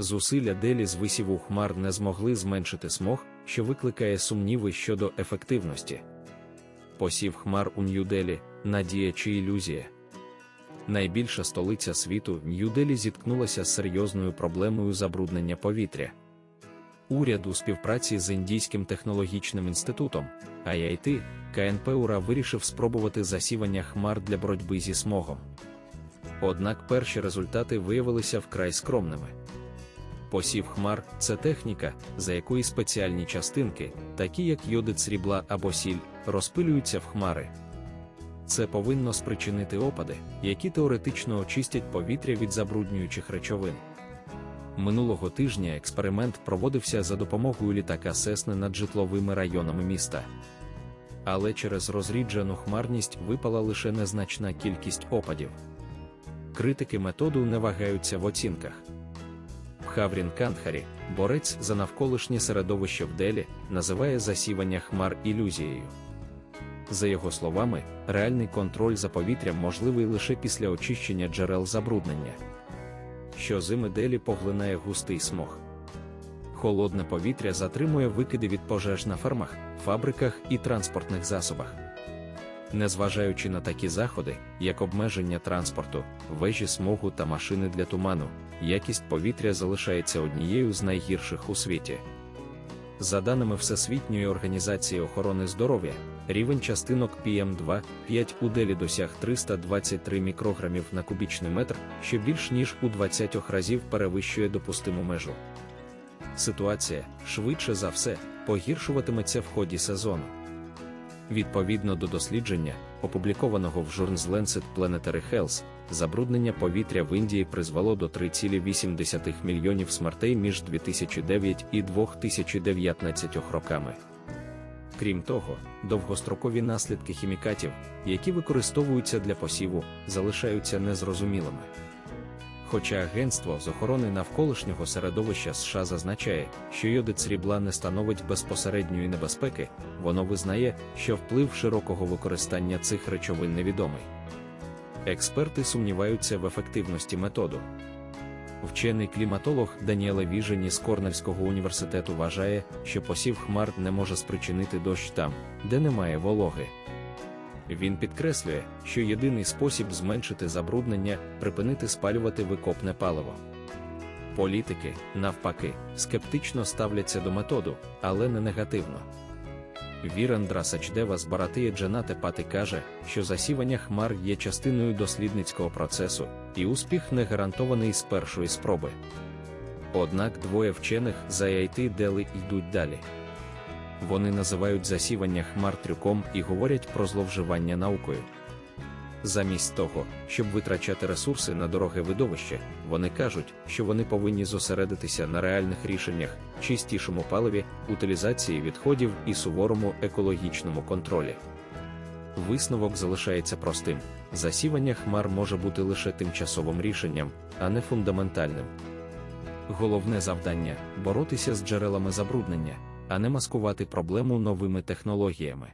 Зусилля з висіву хмар не змогли зменшити смог, що викликає сумніви щодо ефективності. Посів хмар у Нью-Делі – надія чи ілюзія. Найбільша столиця світу Нью-Делі зіткнулася з серйозною проблемою забруднення повітря. Уряд у співпраці з Індійським технологічним інститутом IIT, КНП УРА вирішив спробувати засівання хмар для боротьби зі смогом. Однак перші результати виявилися вкрай скромними. Посів хмар це техніка, за якої спеціальні частинки, такі як йодит срібла або сіль, розпилюються в хмари. Це повинно спричинити опади, які теоретично очистять повітря від забруднюючих речовин. Минулого тижня експеримент проводився за допомогою літака Сесни над житловими районами міста. Але через розріджену хмарність випала лише незначна кількість опадів. Критики методу не вагаються в оцінках. Пхаврін Кантхарі, борець за навколишнє середовище в Делі, називає засівання хмар ілюзією. За його словами, реальний контроль за повітрям можливий лише після очищення джерел забруднення. Щозими Делі поглинає густий смог. Холодне повітря затримує викиди від пожеж на фермах, фабриках і транспортних засобах. Незважаючи на такі заходи, як обмеження транспорту, вежі смогу та машини для туману, якість повітря залишається однією з найгірших у світі. За даними Всесвітньої організації охорони здоров'я, рівень частинок PM2 5 у Делі досяг 323 мікрограмів на кубічний метр, що більш ніж у 20 разів перевищує допустиму межу. Ситуація, швидше за все, погіршуватиметься в ході сезону. Відповідно до дослідження, опублікованого в журнал Lancet Planetary Health, забруднення повітря в Індії призвело до 3,8 мільйонів смертей між 2009 і 2019 роками. Крім того, довгострокові наслідки хімікатів, які використовуються для посіву, залишаються незрозумілими. Хоча Агентство з охорони навколишнього середовища США зазначає, що йодит срібла не становить безпосередньої небезпеки, воно визнає, що вплив широкого використання цих речовин невідомий. Експерти сумніваються в ефективності методу. Вчений кліматолог Даніеле Віжені з Корнельського університету вважає, що посів хмар не може спричинити дощ там, де немає вологи. Він підкреслює, що єдиний спосіб зменшити забруднення припинити спалювати викопне паливо. Політики, навпаки, скептично ставляться до методу, але не негативно. Вірандра Сачдева з Баратиє Джанате Пати каже, що засівання хмар є частиною дослідницького процесу, і успіх не гарантований з першої спроби. Однак двоє вчених за IIT Дели йдуть далі. Вони називають засівання хмар трюком і говорять про зловживання наукою. Замість того, щоб витрачати ресурси на дороге видовище, вони кажуть, що вони повинні зосередитися на реальних рішеннях, чистішому паливі, утилізації відходів і суворому екологічному контролі. Висновок залишається простим: засівання хмар може бути лише тимчасовим рішенням, а не фундаментальним. Головне завдання боротися з джерелами забруднення, а не маскувати проблему новими технологіями.